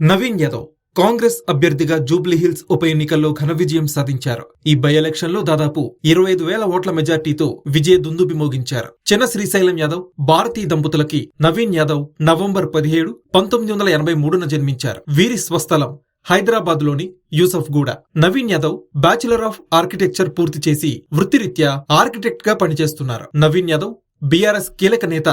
నవీన్ యాదవ్ కాంగ్రెస్ అభ్యర్థిగా జూబ్లీహిల్స్ ఉప ఎన్నికల్లో ఘన విజయం సాధించారు. ఈ బై ఎలక్షన్లో దాదాపు ఇరవై ఐదు వేల ఓట్ల మెజార్టీతో విజయ దుందుబి మోగించారు. చిన్న శ్రీశైలం యాదవ్ భారతీ దంపతులకి నవీన్ యాదవ్ నవంబర్ పదిహేడు పంతొమ్మిది వందల ఎనభై మూడున జన్మించారు. వీరి స్వస్థలం హైదరాబాద్లోని Yusuf Guda. Naveen Yadav bachelor of architecture పూర్తి చేసి వృత్తిరీత్యా ఆర్కిటెక్ట్గా పనిచేస్తున్నారు. నవీన్ యాదవ్ బీఆర్ఎస్ కీలక నేత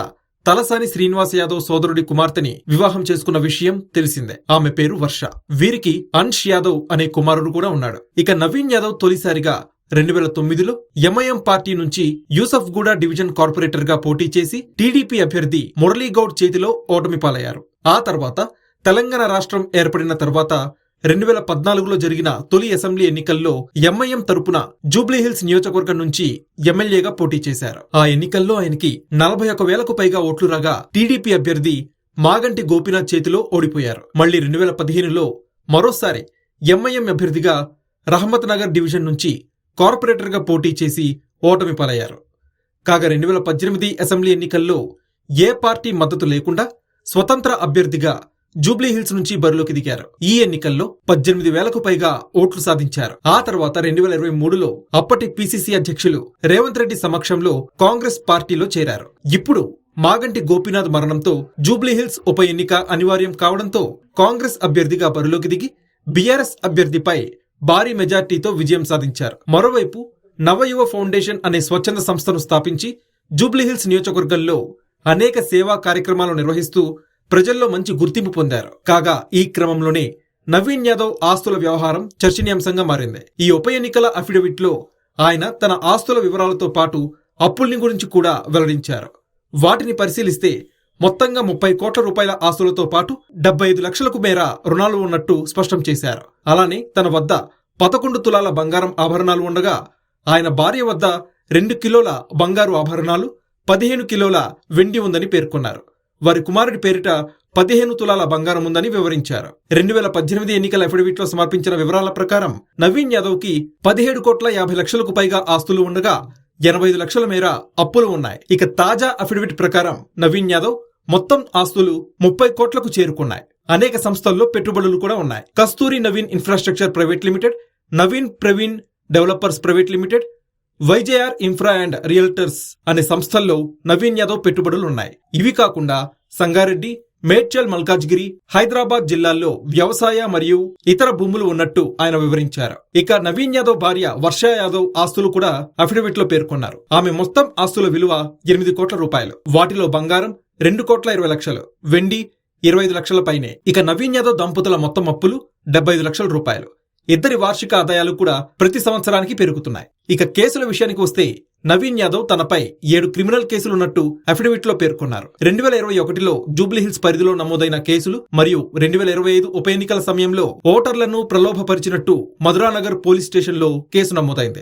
తలసాని శ్రీనివాస్ యాదవ్ సోదరుడి కుమార్తెని వివాహం చేసుకున్న విషయం తెలిసిందే. ఆమె పేరు వర్ష. వీరికి అంష్ యాదవ్ అనే కుమారుడు కూడా ఉన్నాడు. ఇక నవీన్ యాదవ్ తొలిసారిగా రెండు వేల తొమ్మిదిలో ఎంఐఎం పార్టీ నుంచి యూసఫ్ గూడ డివిజన్ కార్పొరేటర్గా పోటీ చేసి టీడీపీ అభ్యర్థి మురళీగౌడ్ చేతిలో ఓటమి పాలయ్యారు ఆ తర్వాత తెలంగాణ రాష్ట్రం ఏర్పడిన తర్వాత రెండు వేల పద్నాలుగులో జరిగిన తొలి అసెంబ్లీ ఎన్నికల్లో ఎంఐఎం తరపున జూబ్లీహిల్స్ నియోజకవర్గం నుంచి ఎమ్మెల్యేగా పోటీ చేశారు. ఆ ఎన్నికల్లో ఆయనకి నలభై ఒక వేలకు పైగా ఓట్లు రాగా టీడీపీ అభ్యర్థి మాగంటి గోపీనాథ్ చేతిలో ఓడిపోయారు. మళ్ళీ రెండు వేల పదిహేనులో మరోసారి ఎంఐఎం అభ్యర్థిగా రహమత్ నగర్ డివిజన్ నుంచి కార్పొరేటర్గా పోటీ చేసి ఓటమి పాలయ్యారు. కాగా రెండు వేల పద్దెనిమిది అసెంబ్లీ ఎన్నికల్లో ఏ పార్టీ మద్దతు లేకుండా స్వతంత్ర అభ్యర్థిగా జూబ్లీహిల్స్ నుంచి బరిలోకి దిగారు. ఈ ఎన్నికల్లో పద్దెనిమిది వేలకు పైగా ఓట్లు సాధించారు. ఆ తర్వాత రెండు వేల ఇరవై మూడులో అప్పటి పిసిసి అధ్యక్షులు రేవంత్ రెడ్డి సమక్షంలో కాంగ్రెస్ పార్టీలో చేరారు. ఇప్పుడు మాగంటి గోపీనాథ్ మరణంతో జూబ్లీహిల్స్ ఉప ఎన్నిక అనివార్యం కావడంతో కాంగ్రెస్ అభ్యర్థిగా బరిలోకి దిగి బీఆర్ఎస్ అభ్యర్థిపై భారీ మెజార్టీతో విజయం సాధించారు. మరోవైపు నవయువ ఫౌండేషన్ అనే స్వచ్ఛంద సంస్థను స్థాపించి జూబ్లీహిల్స్ నియోజకవర్గంలో అనేక సేవా కార్యక్రమాలు నిర్వహిస్తూ ప్రజల్లో మంచి గుర్తింపు పొందారు. కాగా ఈ క్రమంలోనే నవీన్ యాదవ్ ఆస్తుల వ్యవహారం చర్చనీయాంశంగా మారింది. ఈ ఉప ఎన్నికల అఫిడవిట్లో ఆయన తన ఆస్తుల వివరాలతో పాటు అప్పుల్ని గురించి కూడా వెల్లడించారు. వాటిని పరిశీలిస్తే మొత్తంగా ముప్పై కోట్ల రూపాయల ఆస్తులతో పాటు డెబ్బై ఐదు లక్షలకు మేర రుణాలు ఉన్నట్టు స్పష్టం చేశారు. అలానే తన వద్ద పదకొండు తులాల బంగారం ఆభరణాలు ఉండగా ఆయన భార్య వద్ద రెండు కిలోల బంగారు ఆభరణాలు పదిహేను కిలోల వెండి ఉందని పేర్కొన్నారు. వారి కుమారుడి పేరిట పదిహేను తులాల బంగారం ఉందని వివరించారు. రెండు వేల పద్దెనిమిది ఎన్నికల అఫిడవిట్లో సమర్పించిన వివరాల ప్రకారం నవీన్ యాదవ్కి పదిహేడు కోట్ల యాభై లక్షలకు పైగా ఆస్తులు ఉండగా ఎనభై ఐదు లక్షల మేర అప్పులు ఉన్నాయి. ఇక తాజా అఫిడవిట్ ప్రకారం నవీన్ యాదవ్ మొత్తం ఆస్తులు ముప్పై కోట్లకు చేరుకున్నాయి. అనేక సంస్థల్లో పెట్టుబడులు కూడా ఉన్నాయి. Kasturi Naveen infrastructure private limited Naveen Praveen developers private limited YJR infra and realtors అనే సంస్థల్లో నవీన్ యాదవ్ పెట్టుబడులు ఉన్నాయి ఇవి కాకుండా సంగారెడ్డి మేడ్చల్ మల్కాజ్గిరి హైదరాబాద్ జిల్లాల్లో వ్యవసాయ మరియు ఇతర భూములు ఉన్నట్టు ఆయన వివరించారు. ఇక నవీన్ యాదవ్ భార్య వర్ష యాదవ్ ఆస్తులు కూడా అఫిడవిట్లో పేర్కొన్నారు. ఆమె మొత్తం ఆస్తుల విలువ ఎనిమిది కోట్ల రూపాయలు. వాటిలో బంగారం రెండు కోట్ల ఇరవై లక్షలు. వెండి ఇరవై ఐదు లక్షల పైనే. ఇక నవీన్ యాదవ్ దంపతుల మొత్తం అప్పులు డెబ్బై ఐదు లక్షల రూపాయలు. ఇద్దరి వార్షిక ఆదాయాలు కూడా ప్రతి సంవత్సరానికి పెరుగుతున్నాయి. ఇక కేసుల విషయానికి వస్తే నవీన్ యాదవ్ తనపై ఏడు క్రిమినల్ కేసులున్నట్టు అఫిడవిట్లో పేర్కొన్నారు. రెండు వేల ఇరవై ఒకటిలో జూబ్లీహిల్స్ పరిధిలో నమోదైన కేసులు మరియు రెండు వేల ఇరవై ఐదు ఉప ఎన్నికల సమయంలో ఓటర్లను ప్రలోభపరిచినట్టు మధురానగర్ పోలీస్ స్టేషన్లో కేసు నమోదైంది.